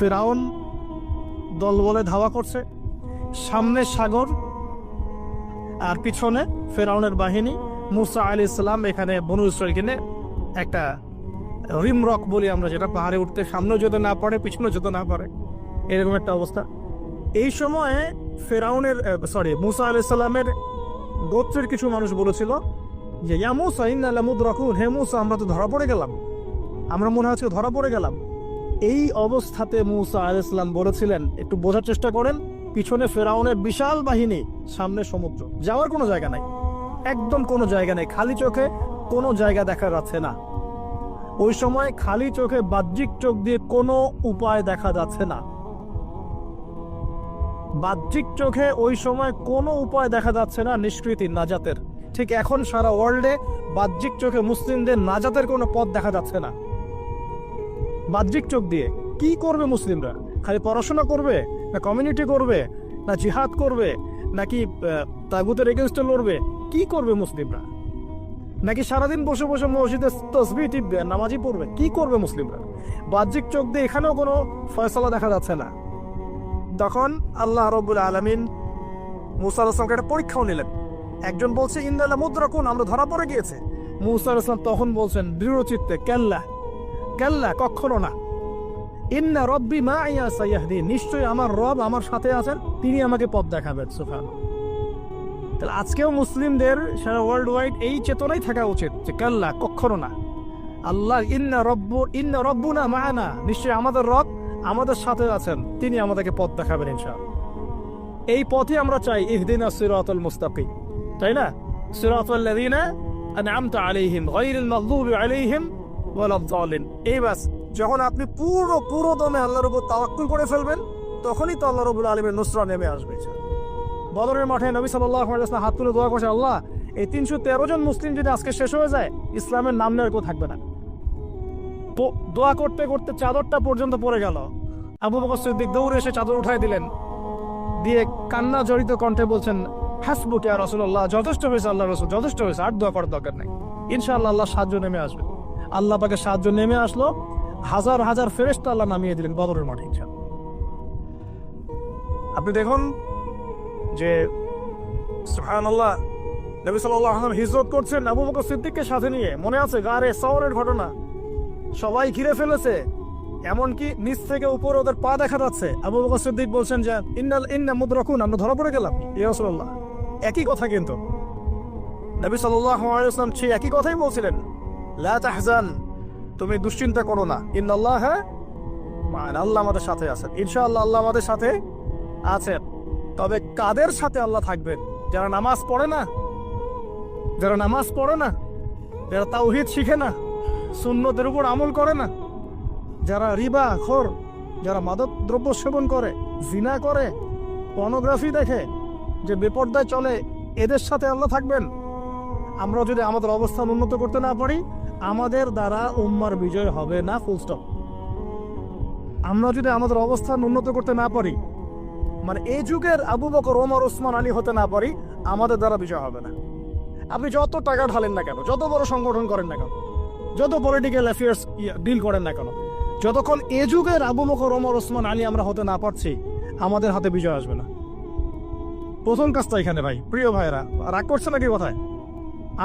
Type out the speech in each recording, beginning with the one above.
ফেরাউন দল বলে ধাওয়া করছে। সামনে সাগর আর পিছনে ফেরাউনের বাহিনী। মুসা আলি ইসলাম এখানে বনু ইসরায়েলকে নিয়ে একটা রিমরক বলি আমরা, যেটা পাহাড়ে উঠতে সামনেও যেতে না পারে, পিছনেও যেতে না পারে। এরকম একটা অবস্থা। এই সময়ে ফেরাউনের সরি মুসা আলি সাল্লামের গোত্রের কিছু মানুষ বলেছিল যে, ইয়া মুসা, ইন্না মুদ্রাকুন হে মুসা, আমরা তো ধরা পড়ে গেলাম। আমরা মনে হচ্ছে ধরা পড়ে গেলাম। এই অবস্থাতে মুসা আলাইসাল্লাম বলেছিলেন, একটু বোঝার চেষ্টা করেন, পিছনে ফেরাউনের বিশাল বাহিনী, সামনে সমুদ্র। যাওয়ার কোনো জায়গা নাই। একদম কোনো জায়গা নেই। খালি চোখে কোনো জায়গা দেখা যাচ্ছে না। ওই সময় খালি চোখে বাহ্যিক চোখ দিয়ে কোনো উপায় দেখা যাচ্ছে না। বাহ্যিক চোখে ওই সময় কোনো উপায় দেখা যাচ্ছে না নিষ্কৃতি নাজাতের। ঠিক এখন সারা ওয়ার্ল্ডে বাহ্যিক চোখে মুসলিমদের নাজাতের কোনো পথ দেখা যাচ্ছে না। বাহ্যিক চোখ দিয়ে কি করবে মুসলিমরা? খালি পড়াশোনা করবে? না কমিউনিটি করবে? না জিহাদ করবে? নাকি তাগুতের এগেনস্টে লড়বে? কি করবে মুসলিমরা? নাকি সারাদিন বসে বসে মসজিদে তসবি টিপবে নামাজি পড়বে? কি করবে মুসলিমরা? বাহ্যিক চোখ দিয়ে এখানেও কোনো ফয়সলা দেখা যাচ্ছে না। তখন আল্লাহ রবুল আলমিন মুসা আসলামকে একটা পরীক্ষাও নিলেন। একজন বলছে ইন্দাল্লা মুদ্রাকুন আমরা ধরা পড়ে গিয়েছে। মুসা আসলাম তখন বলছেন দৃঢ় চিত্তে কেল্লা কেল্লা কখনো না। ইন্না রব্বি মা ইয়া সাইয়াহদি, নিশ্চয়ই আমার রব আমার সাথে আছেন, তিনি আমাকে পথ দেখাবেন সুফান তাহলে আজকেও মুসলিমদের সারা ওয়ার্ল্ড ওয়াইড এই চেতনাই থাকা উচিত যে কেল্লা কখনো না। আল্লাহ ইন্না রব্বু, ইন্না রব্বুনা মানা, নিশ্চয়ই আমাদের রব আমাদের সাথে আছেন, তিনি আমাদেরকে পথ দেখাবেন ইনশাআল্লাহ। এই পথে আমরা চাই ইহদিনা সিরাতুল মুস্তাকিম, তাই না? সিরাতুল লাযিনা আনআমতা আলাইহিম, গায়রিল মাগদুবি আলাইহিম যখন আপনি পুরো পুরো দমে আল্লাহর উপর করে ফেলবেন, তখনই তো আল্লাহ রাব্বুল আলামিনের নুসরা নেমে আসবে। বদরের মাঠে নবী ওয়াসাল্লাম হাত তুলে দোয়া করছে, আল্লাহ, এই তিনশো তেরো জন মুসলিম যদি আজকে শেষ হয়ে যায়, ইসলামের নাম নেওয়ার কেউ থাকবে না। দোয়া করতে করতে চাদরটা পর্যন্ত পড়ে গেল। আবু বকর দৌড়ে এসে চাদর উঠাই দিলেন। দিয়ে কান্না জড়িত কণ্ঠে বলছেন, হাসবুক ইয়া রাসূলুল্লাহ, যথেষ্ট হয়েছে আল্লাহ রসুল, যথেষ্ট হয়েছে, আর দোয়া করার দরকার নেই। ইনশাআল্লাহ আল্লাহ সাহায্য নেমে আসবে। আল্লাহ পাকে সাহায্য নেমে আসলো। হাজার হাজার ফেরেশতা আল্লাহ নামিয়ে দিলেন বদরের মাঠে আপনি দেখুন যে সুবহানাল্লাহ, নবী সাল্লাল্লাহু আলাইহি হিজরত করছেন আবু বকর সিদ্দিককে সাথে নিয়ে। মনে আছে গারে সওরের ঘটনা? সবাই ঘিরে ফেলেছে, এমনকি নিচ থেকে উপরে ওদের পা দেখা যাচ্ছে। আবু বকর সিদ্দিক বলছেন যে, ইন্নাল ইন্না মুদরাকুন আমরা ধরা পড়ে গেলাম। ইয়া রাসূলুল্লাহ, একই কথা কিন্তু। নবী ওয়াসাল্লাম সেই একই কথাই বলছিলেন। লা তুমি দুশ্চিন্তা করো না। ইন্নাল্লাহ, মান আল্লাহ আমাদের সাথে আছেন। ইনশাআল্লাহ আল্লাহ আমাদের সাথে আছেন। তবে কাদের সাথে আল্লাহ থাকবেন? যারা নামাজ পড়ে না, যারা নামাজ পড়ে না, যারা তাওহিদ শিখে না, সুন্নতের উপর আমল করে না, যারা রিবা, খোর, যারা মাদক দ্রব্য সেবন করে, জিনা করে পর্নোগ্রাফি দেখে, যে বেপর্দায় চলে, এদের সাথে আল্লাহ থাকবেন? আমরা যদি আমাদের অবস্থান উন্নত করতে না পারি আমাদের দ্বারা উম্মার বিজয় হবে না ফুল স্টপ আমরা যদি আমাদের অবস্থান উন্নত করতে না পারি মানে এই যুগের আবু বকর, ওমর, ওসমান, আলী হতে না পারি, আমাদের দ্বারা বিজয় হবে না। আপনি যত টাকা ঢালেন না কেন, যত বড় সংগঠন করেন না কেন, যত পলিটিক্যাল অ্যাফেয়ার্স ডিল করেন না কেন, যতক্ষণ এ যুগের আবু বকর, ওমর, ওসমান, আলী আমরা হতে না পারছি, আমাদের হাতে বিজয় আসবে না। প্রথম কাজটা এখানে ভাই, প্রিয় ভাইরা রাগ করছে নাকি কথায়?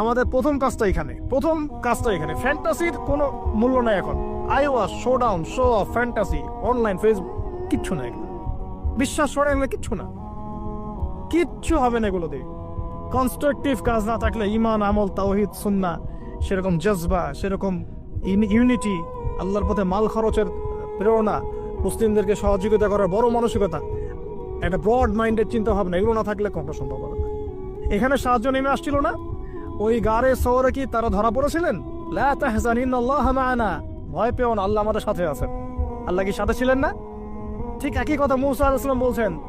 আমাদের প্রথম কাজটা এখানে, প্রথম কাজটা এখানে। ফ্যান্টাসির কোনো মূল্য নাই এখন। আইওয়া show down show off fantasy online Facebook কিচ্ছু না এগুলো। বিশ্বাস করে এগুলো কিচ্ছু না। কিচ্ছু হবে না এগুলো দিয়ে কনস্ট্রাকটিভ কাজ না থাকলে ইমান, আমল, তাওহিদ, সুন্না, সেরকম জজবা, সেরকম ইউনিটি আল্লাহর পথে মাল খরচের প্রেরণা, মুসলিমদেরকে সহযোগিতা করার বড় মানসিকতা, একটা ব্রড মাইন্ডের চিন্তা ভাবনা এগুলো না থাকলে কোনটা সম্ভব হবে না। এখানে সাহায্য নেমে আসছিল না। ওই গারে শহরে কি তারা ধরা পড়েছিলেন? ভয় পেও না, আল্লাহ আমাদের সাথে আছেন। আল্লাহ কি সাথে ছিলেন না? ঠিক একই কথা মুসা বলছেন,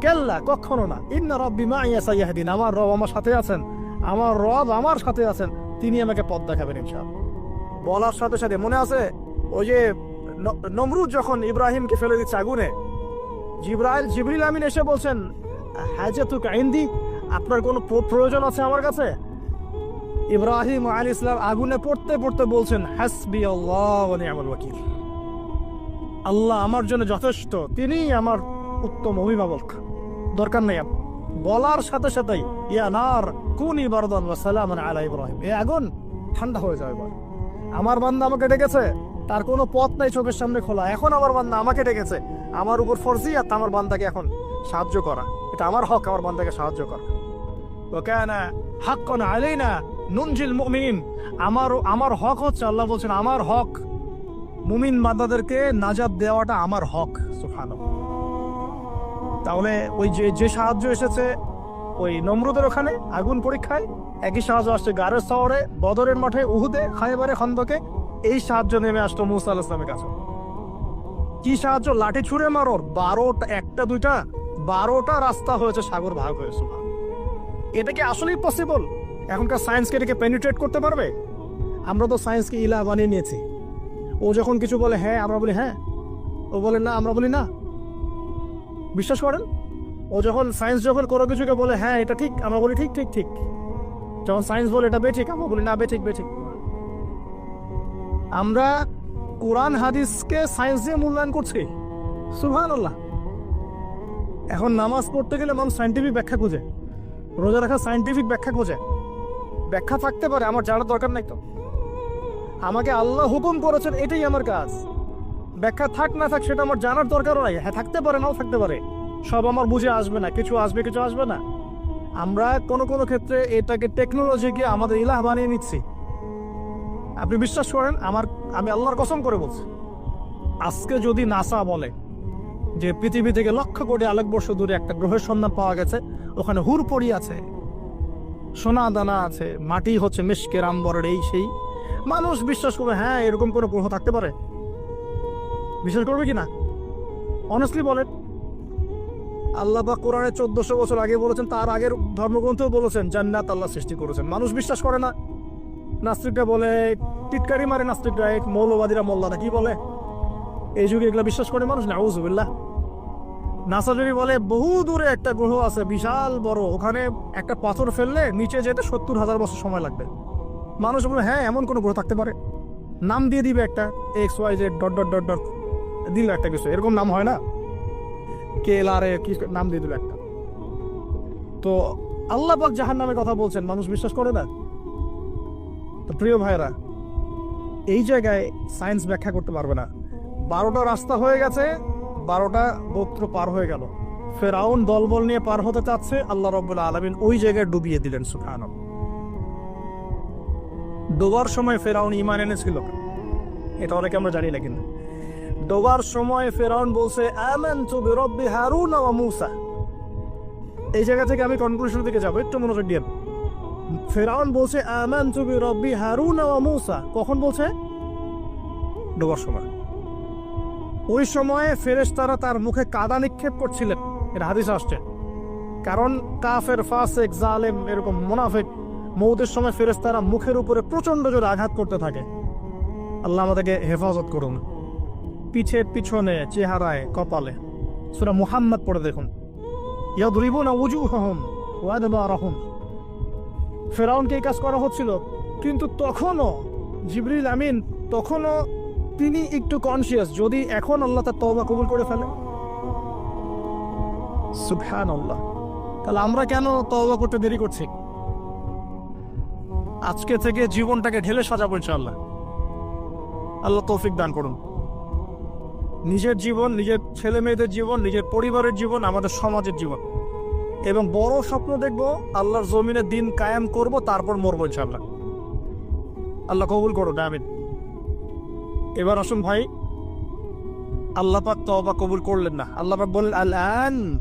কেল্লা, কখনো না। ইন্না রব্বি মা আমার রব আমার সাথে আছেন। আমার রব আমার সাথে আছেন। তিনি আমাকে পথ দেখাবেন ইনশাআল্লাহ। বলার সাথে সাথে মনে আছে, ওই যে নমরুদ যখন ইব্রাহিমকে ফেলে দিচ্ছে আগুনে, জিব্রাইল, জিবরিল আমিন এসে বলছেন, হাজাতুক ইন্দি, আপনার কোনো প্র- প্রয়োজন আছে আমার কাছে? ইব্রাহিম আলী ইসলাম আগুনে পড়তে পড়তে বলছেন, হাসবি আল্লাহ আল্লাহ আমার জন্য যথেষ্ট তিনি আমার উত্তম অভিভাবক। দরকার নেই বলার সাথে সাথেই, ইয়া নার, কুনি বারদান ওয়া সালামান আলা ইব্রাহিম। এই আগুন ঠান্ডা হয়ে যাবে আমার বান্দা আমাকে ডেকেছে, তার কোনো পথ নাই চোখের সামনে খোলা। এখন আমার বান্দা আমাকে ডেকেছে, আমার উপর ফরজিয়াত, আমার বান্দাকে এখন সাহায্য করা। এটা আমার হক, আমার বান্দাকে সাহায্য করা। ওকানা হাক্কান আলাইনা নুনজিল মুমিনিন আমার আমার হক হচ্ছে, আল্লাহ বলছেন, আমার হক। মুমিন বান্দাদেরকে নাজাত দেওয়াটা আমার হক তাহলে ওই যে যে সাহায্য এসেছে, ওই নমরুদের ওখানে আগুন পরীক্ষায়, একই সাহায্য আসছে গারের শহরে, বদরের মাঠে, উহুদে, খাইবারে, খন্দকে। এই সাহায্য নেমে আসতো মুসা ইসলামের কাছে। কি সাহায্য? লাঠি ছুঁড়ে মারোর, বারোটা একটা, দুইটা, বারোটা রাস্তা হয়েছে সাগর ভাগ হয়েছে এটা কি আসলেই পসিবল এখনকার সায়েন্সকে এটাকে পেনিট্রেট করতে পারবে? আমরা তো সায়েন্সকে ইলা বানিয়ে নিয়েছি। ও যখন কিছু বলে হ্যাঁ আমরা বলি হ্যাঁ। ও বলে, না, আমরা বলি না। বিশ্বাস করেন? ও যখন সায়েন্স যখন কোনো কিছুকে বলে হ্যাঁ এটা ঠিক, আমরা বলি ঠিক ঠিক ঠিক। যখন সায়েন্স বলে, এটা বেঠিক, আমরা বলি, না, বেঠিক বেঠিক। আমরা কোরআন, হাদিসকে সায়েন্স দিয়ে মূল্যায়ন করছি। সুহান আল্লাহ এখন নামাজ পড়তে গেলে মানুষ সাইন্টিফিক ব্যাখ্যা খোঁজে। রোজা রাখা সাইন্টিফিক ব্যাখ্যা খোঁজে। ব্যাখ্যা থাকতে পারে, আমার জানার দরকার নাই তো। আমাকে আল্লাহ হুকুম করেছেন, এটাই আমার কাজ। ব্যাখ্যা থাক না থাক, সেটা আমার জানার দরকারও নাই। হ্যাঁ থাকতে পারে, নাও থাকতে পারে। সব আমার বুঝে আসবে না, কিছু আসবে কিছু আসবে না। আমরা কোনো কোনো ক্ষেত্রে এটাকে টেকনোলজিকে আমাদের ইলাহ বানিয়ে নিচ্ছি। আপনি বিশ্বাস করেন, আমার, আমি আল্লাহর কসম করে বলছি। আজকে যদি নাসা বলে যে পৃথিবী থেকে লক্ষ কোটি আলোকবর্ষ দূরে একটা গ্রহের সন্ধান পাওয়া গেছে, ওখানে হুরপড়ি আছে সোনা দানা আছে, মাটি হচ্ছে মিশকে রামবরের এই সেই। মানুষ বিশ্বাস করবে হ্যাঁ এরকম কোনো গ্রহ থাকতে পারে। বিশ্বাস করবে কি না? অনেস্টলি বলেন। আল্লাহ বা কোরআনে চোদ্দশো বছর আগে বলেছেন, তার আগের ধর্মগ্রন্থও বলেছেন, জান্নাত আল্লাহ সৃষ্টি করেছেন। মানুষ বিশ্বাস করে না। নাস্তিকরা বলে, টিটকারি মারে নাস্তিকরা মৌলবাদীরা মোল্লারা কি বলে? এই যুগে এগুলো বিশ্বাস করে মানুষ না উজুবিল্লাহ নাসা যদি বলে বহু দূরে একটা গ্রহ আছে, বিশাল বড়। ওখানে একটা পাথর ফেললে নিচে যেতে সত্তর হাজার বছর সময় লাগবে। মানুষ বলে হ্যাঁ এমন কোনো গ্রহ থাকতে পারে। নাম দিয়ে দিবে একটা X Y Z dot dot dot dot দিল একটা কিছু, এরকম নাম হয় না। কে এল আর কি নাম দিয়ে দিল একটা। তো আল্লাহ পাক জাহান নামের কথা বলছেন, মানুষ বিশ্বাস করে না? তো প্রিয় ভাইরা এই জায়গায় সায়েন্স ব্যাখ্যা করতে পারবে না। বারোটা রাস্তা হয়ে গেছে বারোটা গোত্র পার হয়ে গেল। ফেরাউন দলবল নিয়ে পার হতে চাচ্ছে, আল্লাহ রব্বুল্লাহ আলমিন ওই জায়গায় ডুবিয়ে দিলেন সুখান ডোবার সময় ফেরাউন ইমান এনেছিল। এটা অনেকে আমরা জানি না কিন্তু। ডোবার সময় ফেরাউন বলছে হারুন মূসা। এই জায়গা থেকে আমি কনক্লুশন দিকে যাব, একটু মনোযোগ দিয়ে। ফেরাউন বলছে, আমানতু বিরব্বি হারুন ওয়া মূসা। কখন বলছে? ডোবার সময়। ওই সময়ে ফেরেশতারা তার মুখে কাদা নিক্ষেপ করছিলেন। এটা হাদিস আসছে। কারণ কাফের, ফাসেক, জালেম এরকম মুনাফিক মৌদের সময় ফেরেশতারা মুখের উপরে প্রচণ্ড জোরে আঘাত করতে থাকে। আল্লাহ আমাদেরকে হেফাজত করুন। পিছে পিছনে, চেহারায়, কপালে। সুরা মুহাম্মদ পড়ে দেখুন। ইয়াদরিবুনা উজুহহুম ওয়া আদবারহুম। ফেরাউনকে এই কাজ করা হচ্ছিল, কিন্তু তখনও জিবরিল আমিন তখনও তিনি একটু কনসিয়াস যদি এখন আল্লাহ তার তওবা কবুল করে ফেলে। সুবহান আল্লাহ তাহলে আমরা কেন তওবা করতে দেরি করছি? আজকে থেকে জীবনটাকে ঢেলে সাজাবো ইনশাআল্লাহ। আল্লাহ তৌফিক দান করুন। নিজের জীবন, নিজের ছেলে মেয়েদের জীবন, নিজের পরিবারের জীবন, আমাদের সমাজের জীবন। এবং বড় স্বপ্ন দেখব, আল্লাহর জমিনে দিন কায়েম করব, তারপর মরবো ইনশাআল্লাহ। আল্লাহ কবুল করুন আমিন। এবার আসুন ভাই। আল্লাহ পাক তওবা কবুল করলেন না। আল্লাহ পাক বললেন আল আন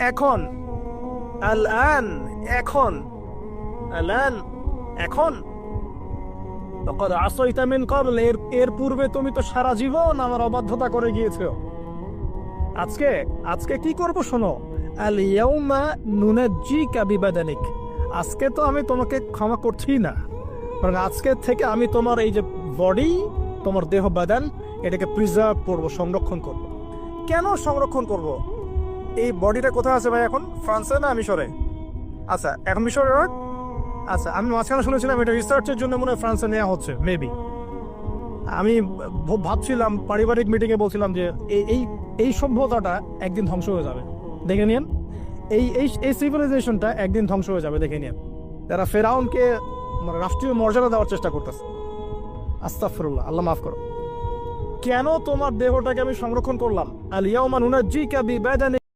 এখন আল আন এখন আল আন এখন। তখন আসইতা মিন কবল এর এর পূর্বে তুমি তো সারা জীবন আমার অবাধ্যতা করে গিয়েছো। আজকে আজকে কি করব শোনো? আল ইয়াউমা নুনাজ্জিকা বিবাদানিক। আজকে তো আমি তোমাকে ক্ষমা করছি না। কারণ আজকে থেকে আমি তোমার এই যে বডি তোমার দেহ বাদান, এটাকে প্রিজার্ভ করব, সংরক্ষণ করব। কেন সংরক্ষণ করব। এই বডিটা কোথায় আছে ভাই এখন? ফ্রান্সে না মিশরে? আচ্ছা এখন মিশরে আচ্ছা আমি মাঝখানে শুনেছিলাম এটা রিসার্চের জন্য মনে হয় ফ্রান্সে নেওয়া হচ্ছে মেবি আমি ভাবছিলাম, পারিবারিক মিটিংয়ে বলছিলাম যে এই এই সভ্যতাটা একদিন ধ্বংস হয়ে যাবে। দেখে নিন এই এই এই সিভিলাইজেশনটা একদিন ধ্বংস হয়ে যাবে, দেখে নিন যারা ফেরাউনকে মানে রাষ্ট্রীয় মর্যাদা দেওয়ার চেষ্টা করতেছে। আস্তাফরুল্লাহ আল্লাহ মাফ করো। কেন তোমার দেহটাকে আমি সংরক্ষণ করলাম? আলিয়া মানুনা জি কাবি বেদানি